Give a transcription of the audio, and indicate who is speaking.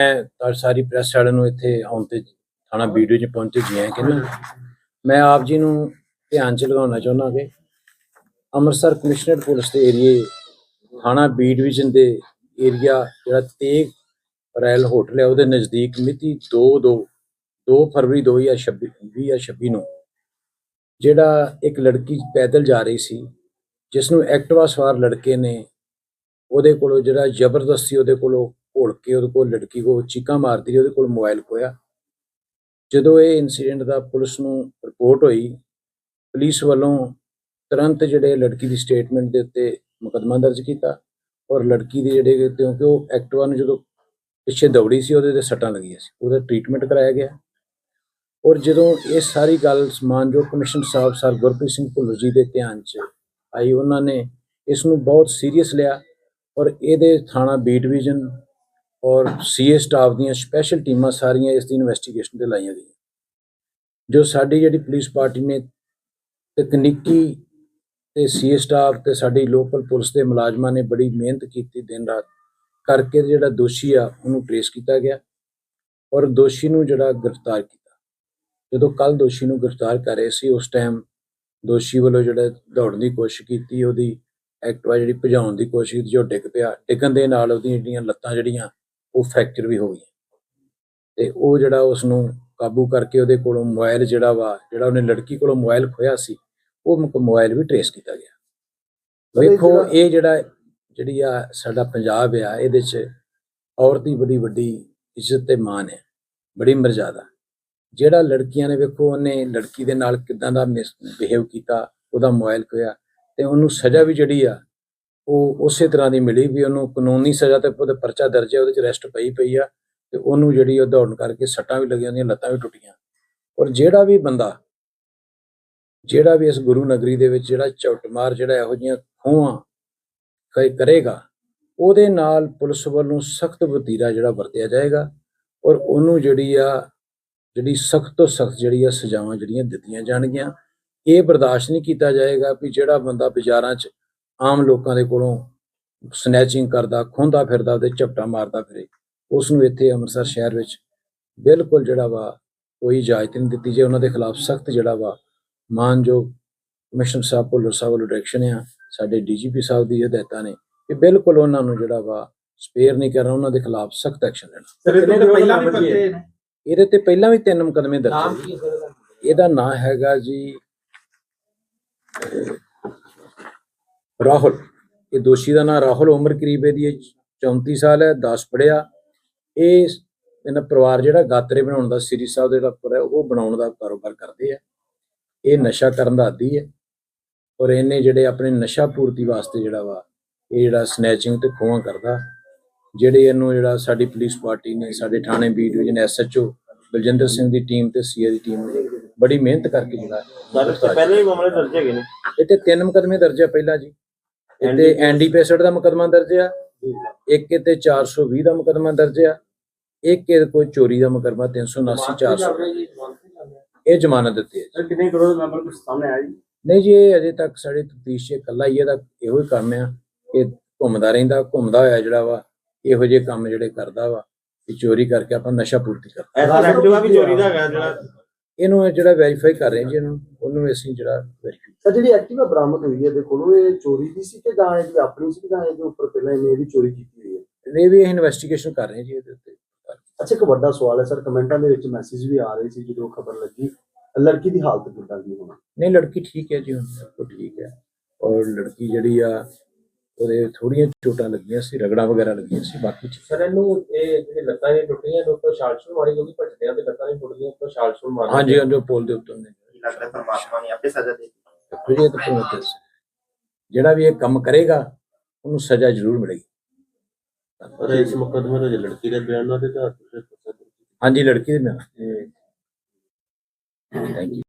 Speaker 1: ਮੈਂ ਸਾਰੀ ਪ੍ਰੈਸ ਵਾਲਿਆਂ ਨੂੰ ਇੱਥੇ ਆਉਣ ਤੇ ਥਾਣਾ ਵੀਡੀਓ 'ਚ ਪਹੁੰਚੇ ਜੀ ਆਇਆਂ ਕਹਿੰਦਾ ਮੈਂ ਆਪ ਜੀ ਨੂੰ ਧਿਆਨ 'ਚ ਲਗਾਉਣਾ ਚਾਹੁੰਦਾ ਕਿ ਅੰਮ੍ਰਿਤਸਰ ਕਮਿਸ਼ਨਰ ਪੁਲਿਸ ਦੇ ਏਰੀਏ, ਥਾਣਾ ਬੀ ਡਿਵੀਜ਼ਨ ਦੇ ਏਰੀਆ, ਜਿਹੜਾ ਤੇਗ ਰੈਲ ਹੋਟਲ ਹੈ, ਉਹਦੇ ਨਜ਼ਦੀਕ ਮਿਤੀ 2 2 2 ਫਰਵਰੀ 2026 2026 ਨੂੰ ਜਿਹੜਾ ਇੱਕ ਲੜਕੀ ਪੈਦਲ ਜਾ ਰਹੀ ਸੀ ਜਿਸ ਨੂੰ ਐਕਟਿਵਾ ਸਵਾਰ ਲੜਕੇ ਨੇ ਉਹਦੇ ਕੋਲੋਂ ਜਿਹੜਾ ਜ਼ਬਰਦਸਤੀ ਉਹਦੇ ਕੋਲੋਂ ਘੋਲ ਕੇ ਉਹਦੇ ਕੋਲ ਲੜਕੀ ਕੋ ਚੀਕਾਂ ਮਾਰਦੀ ਰਹੀ, ਉਹਦੇ ਕੋਲ ਮੋਬਾਈਲ ਖੋਇਆ ਜਦੋਂ ਇਹ ਇਨਸੀਡੈਂਟ ਦਾ ਪੁਲਿਸ ਨੂੰ ਰਿਪੋਰਟ ਹੋਈ, ਪੁਲਿਸ ਵੱਲੋਂ ਤੁਰੰਤ ਜਿਹੜੇ ਲੜਕੀ ਦੀ ਸਟੇਟਮੈਂਟ ਦੇ ਉੱਤੇ ਮੁਕੱਦਮਾ ਦਰਜ ਕੀਤਾ ਔਰ ਲੜਕੀ ਦੇ ਜਿਹੜੇ ਕਿਉਂਕਿ ਉਹ ਐਕਟਿਵਾ ਨੂੰ ਜਦੋਂ ਪਿੱਛੇ ਦੌੜੀ ਸੀ, ਉਹਦੇ ਤੇ ਸੱਟਾਂ ਲੱਗੀਆਂ ਸੀ, ਉਹਦਾ ਟ੍ਰੀਟਮੈਂਟ ਕਰਾਇਆ ਗਿਆ। ਔਰ ਜਦੋਂ ਇਹ ਸਾਰੀ ਗੱਲ ਮਾਨਯੋਗ ਕਮਿਸ਼ਨ ਸਾਹਿਬ ਸਰ ਗੁਰਪ੍ਰੀਤ ਸਿੰਘ ਭੁੱਲਰ ਜੀ ਦੇ ਧਿਆਨ 'ਚ ਆਈ, ਉਹਨਾਂ ਨੇ ਇਸ ਨੂੰ ਬਹੁਤ ਸੀਰੀਅਸ ਲਿਆ ਔਰ ਇਹਦੇ ਥਾਣਾ ਬੀ ਡਿਵੀਜ਼ਨ ਔਰ ਸੀਏ ਸਟਾਫ ਦੀਆਂ ਸਪੈਸ਼ਲ ਟੀਮਾਂ ਸਾਰੀਆਂ ਇਸ ਦੀ ਇਨਵੈਸਟੀਗੇਸ਼ਨ ਤੇ ਲਾਈਆਂ ਗਈਆਂ। ਜੋ ਸਾਡੀ ਜਿਹੜੀ ਪੁਲਿਸ ਪਾਰਟੀ ਨੇ ਤਕਨੀਕੀ ਤੇ ਸੀਏ ਸਟਾਫ ਤੇ ਸਾਡੀ ਲੋਕਲ ਪੁਲਿਸ ਦੇ ਮੁਲਾਜ਼ਮਾਂ ਨੇ ਬੜੀ ਮਿਹਨਤ ਕੀਤੀ ਦਿਨ ਰਾਤ ਕਰਕੇ ਜਿਹੜਾ ਦੋਸ਼ੀ ਆ, ਉਹਨੂੰ ਟ੍ਰੇਸ ਕੀਤਾ ਗਿਆ ਔਰ ਦੋਸ਼ੀ ਨੂੰ ਜਿਹੜਾ ਗ੍ਰਿਫਤਾਰ ਕੀਤਾ। ਜਦੋਂ ਕੱਲ ਦੋਸ਼ੀ ਨੂੰ ਗ੍ਰਿਫਤਾਰ ਕਰ ਰਹੇ ਸੀ, ਉਸ ਟਾਈਮ ਦੋਸ਼ੀ ਵੱਲੋਂ ਜਿਹੜਾ ਦੌੜਨ ਦੀ ਕੋਸ਼ਿਸ਼ ਕੀਤੀ, ਉਹਦੀ ਐਕਟਿਵਾ ਜਿਹੜੀ ਭਜਾਉਣ ਦੀ ਕੋਸ਼ਿਸ਼ ਕੀਤੀ, ਜੋ ਡਿੱਗ ਪਿਆ, ਡਿੱਗਣ ਦੇ ਨਾਲ ਉਹਦੀਆਂ ਜਿਹੜੀਆਂ ਲੱਤਾਂ ਜਿਹੜੀਆਂ ਉਹ ਫ੍ਰੈਕਚਰ ਵੀ ਹੋ ਗਈਆਂ ਤੇ ਉਹ ਜਿਹੜਾ ਉਸ ਨੂੰ ਕਾਬੂ ਕਰਕੇ ਉਹਦੇ ਕੋਲੋਂ ਮੋਬਾਈਲ ਜਿਹੜਾ ਵਾ ਜਿਹੜਾ ਉਹਨੇ ਲੜਕੀ ਕੋਲੋਂ ਮੋਬਾਈਲ ਖੋਇਆ ਸੀ ਉਹ ਮੋਬਾਈਲ ਵੀ ਟ੍ਰੇਸ ਕੀਤਾ ਗਿਆ। ਵੇਖੋ ਇਹ ਜਿਹੜਾ ਜਿਹੜੀ ਆ ਸਾਡਾ ਪੰਜਾਬ ਆ ਇਹਦੇ 'ਚ ਔਰਤ ਦੀ ਬੜੀ ਵੱਡੀ ਇੱਜ਼ਤ ਤੇ ਮਾਣ ਹੈ ਬੜੀ ਮਰਜ਼ਾਦਾ ਜਿਹੜਾ ਲੜਕੀਆਂ ਨੇ ਵੇਖੋ ਉਹਨੇ ਲੜਕੀ ਦੇ ਨਾਲ ਕਿਦਾਂ ਦਾ ਬਿਹੇਵ ਕੀਤਾ ਉਹਦਾ ਮੋਬਾਈਲ ਖੋਇਆ ਤੇ ਉਹਨੂੰ ਸਜ਼ਾ ਵੀ ਜਿਹੜੀ ਆ ਉਹ ਉਸੇ ਤਰ੍ਹਾਂ ਦੀ ਮਿਲੀ ਵੀ ਉਹਨੂੰ ਕਾਨੂੰਨੀ ਸਜ਼ਾ ਤੇ ਉਹਦੇ ਪਰਚਾ ਦਰਜ ਹੈ, ਉਹਦੇ ਚ ਅਰੈਸਟ ਪਈ ਪਈ ਆ ਤੇ ਉਹਨੂੰ ਜਿਹੜੀ ਉਹ ਦੌੜਨ ਕਰਕੇ ਸੱਟਾਂ ਵੀ ਲੱਗੀਆਂ ਉਹਦੀਆਂ, ਲੱਤਾਂ ਵੀ ਟੁੱਟੀਆਂ। ਔਰ ਜਿਹੜਾ ਵੀ ਬੰਦਾ, ਜਿਹੜਾ ਵੀ ਇਸ ਗੁਰੂ ਨਗਰੀ ਦੇ ਵਿੱਚ ਜਿਹੜਾ ਝੁੱਟਮਾਰ ਜਿਹੜਾ ਇਹੋ ਜਿਹੀਆਂ ਖੋਹਾਂ ਕ- ਕਰੇਗਾ, ਉਹਦੇ ਨਾਲ ਪੁਲਿਸ ਵੱਲੋਂ ਸਖਤ ਵਤੀਰਾ ਜਿਹੜਾ ਵਰਤਿਆ ਜਾਏਗਾ ਔਰ ਉਹਨੂੰ ਜਿਹੜੀ ਆ, ਜਿਹੜੀ ਸਖਤ ਤੋਂ ਸਖਤ ਜਿਹੜੀ ਆ ਸਜ਼ਾਵਾਂ ਜਿਹੜੀਆਂ ਦਿੱਤੀਆਂ ਜਾਣਗੀਆਂ, ਇਹ ਬਰਦਾਸ਼ਤ ਨਹੀਂ ਕੀਤਾ ਜਾਏਗਾ ਵੀ ਜਿਹੜਾ ਬੰਦਾ ਬਾਜ਼ਾਰਾਂ 'ਚ ਆਮ ਲੋਕਾਂ ਦੇ ਕੋਲੋਂ ਸਨੈਚਿੰਗ ਕਰਦਾ ਖੋਂਦਾ ਫਿਰਦਾ ਉਹਦੇ ਝਪਟਾ ਮਾਰਦਾ ਫਿਰੇ। ਉਸ ਨੂੰ ਇੱਥੇ ਅੰਮ੍ਰਿਤਸਰ ਸ਼ਹਿਰ ਵਿੱਚ ਬਿਲਕੁਲ ਜਿਹੜਾ ਵਾ ਕੋਈ ਇਜਾਜ਼ਤ ਨਹੀਂ ਦਿੱਤੀ ਜੇ ਉਹਨਾਂ ਦੇ ਖਿਲਾਫ ਸਖਤ ਜਿਹੜਾ ਵਾ ਮਾਨਯੋਗ ਕਮਿਸ਼ਨਰ ਸਾਹਿਬ ਭੁੱਲਰ ਸਾਹਿਬ ਵੱਲੋਂ ਡਾਇਰੈਕਸ਼ਨ ਆ ਸਾਡੇ ਡੀਜੀਪੀ ਸਾਹਿਬ ਦੀ ਹਦਾਇਤਾਂ ਨੇ ਕਿ ਬਿਲਕੁਲ ਉਹਨਾਂ ਨੂੰ ਜਿਹੜਾ ਵਾ ਸਪੇਅਰ ਨਹੀਂ ਕਰਨਾ ਉਹਨਾਂ ਦੇ ਖਿਲਾਫ ਸਖਤ ਐਕਸ਼ਨ ਲੈਣਾ।
Speaker 2: ਇਹਦੇ ਤੋਂ ਪਹਿਲਾਂ ਵੀ
Speaker 1: ਤੇ ਤਿੰਨ ਮੁਕੱਦਮੇ ਦਰਜ?
Speaker 2: ਇਹਦਾ
Speaker 1: ਨਾਂ ਹੈਗਾ ਜੀ ਰਾਹੁਲ ਇਹ ਦੋਸ਼ੀ ਦਾ ਨਾਮ ਰਾਹੁਲ ਉਮਰ ਕਰੀਬ ਇਹਦੀ ਹੈ 34 ਸਾਲ ਹੈ 10 ਪੜਿਆ ਇਹ ਇਹਨਾਂ ਪਰਿਵਾਰ ਜਿਹੜਾ ਗਾਤਰੇ ਬਣਾਉਣ ਦਾ ਸ੍ਰੀ ਸਾਹਿਬ ਦੇ ਜਿਹੜਾ ਉੱਪਰ ਹੈ ਉਹ ਬਣਾਉਣ ਦਾ ਕਾਰੋਬਾਰ ਕਰਦੇ ਆ। ਇਹ ਨਸ਼ਾ ਕਰਨ ਦਾ ਆਦੀ ਹੈ ਔਰ ਇਹਨੇ ਜਿਹੜੇ ਆਪਣੇ ਨਸ਼ਾ ਪੂਰਤੀ ਵਾਸਤੇ ਜਿਹੜਾ ਵਾ ਇਹ ਜਿਹੜਾ ਸਨੈਚਿੰਗ ਤੇ ਖੋਹਾਂ ਕਰਦਾ ਜਿਹੜੇ ਇਹਨੂੰ ਜਿਹੜਾ ਸਾਡੀ ਪੁਲਿਸ ਪਾਰਟੀ ਨੇ ਸਾਡੇ ਥਾਣੇ B division SHO Baljinder Singh ਦੀ ਟੀਮ ਤੇ ਸੀਏ ਦੀ ਟੀਮ ਨੇ ਬੜੀ ਮਿਹਨਤ ਕਰਕੇ ਜਿਹੜਾ
Speaker 3: ਸਰ ਪਹਿਲੇ ਹੀ ਮਾਮਲੇ ਦਰਜ ਹੈਗੇ ਨੇ।
Speaker 1: ਇਹ ਤੇ ਤਿੰਨ ਮੁਕਦਮੇ ਦਰਜ ਆ ਪਹਿਲਾਂ ਜੀ। ਇੱਥੇ ਐਨਡੀਪੀਐਸਡ ਦਾ ਮੁਕਦਮਾ ਦਰਜ ਆ ਇੱਕ ਤੇ 420 ਦਾ ਮੁਕਦਮਾ ਦਰਜ ਆ ਇੱਕ ਇਹ ਕੋਈ ਚੋਰੀ ਦਾ ਮੁਕਦਮਾ 379 400 ਇਹ ਜ਼ਮਾਨਤ ਦਿੱਤੀ ਹੈ
Speaker 3: ਸਰ ਕਿੰਨੇ ਕਰੋੜ ਮੈਂਬਰ ਕੁਝ ਸਾਹਮਣੇ ਆਇਆ ਜੀ?
Speaker 1: ਨਹੀਂ ਜੀ ਇਹ ਅਜੇ ਤੱਕ ਸਾਡੇ ਤਫਤੀਸ਼ 'ਚ ਇਕੱਲਾ ਹੀ ਇਹਦਾ ਇਹੋ ਹੀ ਕੰਮ ਆ ਕਿ ਘੁੰਮਦਾ ਰਹਿੰਦਾ ਘੁੰਮਦਾ ਹੋਇਆ ਜਿਹੜਾ ਵਾ ਇਹੋ ਜਿਹੇ ਕੰਮ ਜਿਹੜੇ ਕਰਦਾ ਵਾ ਕਿ ਚੋਰੀ ਕਰਕੇ ਆਪਾਂ ਨਸ਼ਾ ਪੂਰਤੀ ਕਰਦਾ
Speaker 3: ਐਸਾ ਐਕਟਿਵਾ ਵੀ ਚੋਰੀ ਦਾ ਹੈਗਾ ਜਿਹੜਾ
Speaker 1: ਇਹਨੂੰ ਇਹ ਜਿਹੜਾ ਵੈਰੀਫਾਈ ਕਰ ਰਹੇ ਜੀ ਇਹਨੂੰ ਉਹਨੂੰ ਅਸੀਂ ਜਿਹੜਾ ਵੈਰੀਫਾਈ
Speaker 2: ਸਰ ਜਿਹੜੀ ਐਕਟਿਵਾ ਬਰਾਮਦ ਹੋਈ ਹੈ ਇਹਦੇ ਕੋਲੋਂ ਇਹ ਚੋਰੀ ਦੀ ਸੀ ਕਿ ਜਾਂ ਇਹਦੀ ਆਪਣੀ ਸੀ ਜਾਂ ਇਹਦੇ ਉੱਪਰ ਪਹਿਲਾਂ ਇਹਨੇ ਇਹਦੀ ਚੋਰੀ ਕੀਤੀ ਹੋਈ ਹੈ?
Speaker 1: ਇਹ ਵੀ ਇਨਵੈਸਟੀਗੇਸ਼ਨ ਕਰ ਰਹੇ ਜੀ ਇਹਦੇ ਉੱਤੇ।
Speaker 2: ਅੱਛਾ ਇੱਕ ਵੱਡਾ ਸਵਾਲ ਹੈ ਸਰ ਕਮੈਂਟਾਂ ਦੇ ਵਿੱਚ ਮੈਸੇਜ ਵੀ ਆ ਰਹੇ ਸੀ ਜਦੋਂ ਖਬਰ ਲੱਗੀ। ਲੜਕੀ ਦੀ ਹਾਲਤ ਕਿੱਦਾਂ ਦੀ ਹੁਣ?
Speaker 1: ਨਹੀਂ ਲੜਕੀ ਠੀਕ ਹੈ ਜੀ ਹੁਣ ਸਭ ਕੁਛ ਠੀਕ ਹੈ। ਔਰ ਲੜਕੀ ਜਿਹੜੀ ਆ ਉਹਦੇ ਥੋੜੀਆਂ ਚੋਟਾਂ ਲੱਗੀਆਂ ਸੀ ਰਗੜਾਂ ਵਗੈਰਾ ਲੱਗੀਆਂ ਸੀ ਬਾਕੀ
Speaker 4: ਸਰ ਇਹਨੂੰ ਇਹ ਜਿਹੜੇ ਲੱਤਾਂ ਨੇ ਟੁੱਟੀਆਂ ਨੇ ਉੱਤੋਂ ਛਾਲ ਛੁਲ ਮਾਰੀ ਕਿਉਂਕਿ ਭੱਜਦੇ ਆ ਤੇ ਲੱਤਾਂ ਨਹੀਂ ਟੁੱਟਦੀਆਂ ਉੱਤੋਂ ਛਾਲ ਛੁਲ ਮਾਰੀ
Speaker 1: ਹਾਂਜੀ ਹਾਂ ਜੋ ਪੁਲ ਦੇ ਉੱਤੇ ਨੇ
Speaker 3: ਲੱਗਦਾ ਪਰਮਾਤਮਾ ਨੇ ਆਪੇ ਸਜ਼ਾ ਦੇ
Speaker 1: ਤੁਝੇ ਤਾਂ ਪਰਮੇਸ਼ਰ ਸੇ। ਜਿਹੜਾ ਵੀ ਇਹ ਕੰਮ ਕਰੇਗਾ ਉਹਨੂੰ ਸਜ਼ਾ ਜ਼ਰੂਰ ਮਿਲੇਗੀ।
Speaker 3: ਪਰ ਇਸ ਮੁਕਦਮੇ ਦੇ ਲੜਕੀ ਦੇ ਬਿਆਨਾਂ ਦੇ ਆਧਾਰ ਤੇ
Speaker 1: ਹਾਂਜੀ ਲੜਕੀ ਦੇ ਨਾਲ ਥੈਂਕ ਯੂ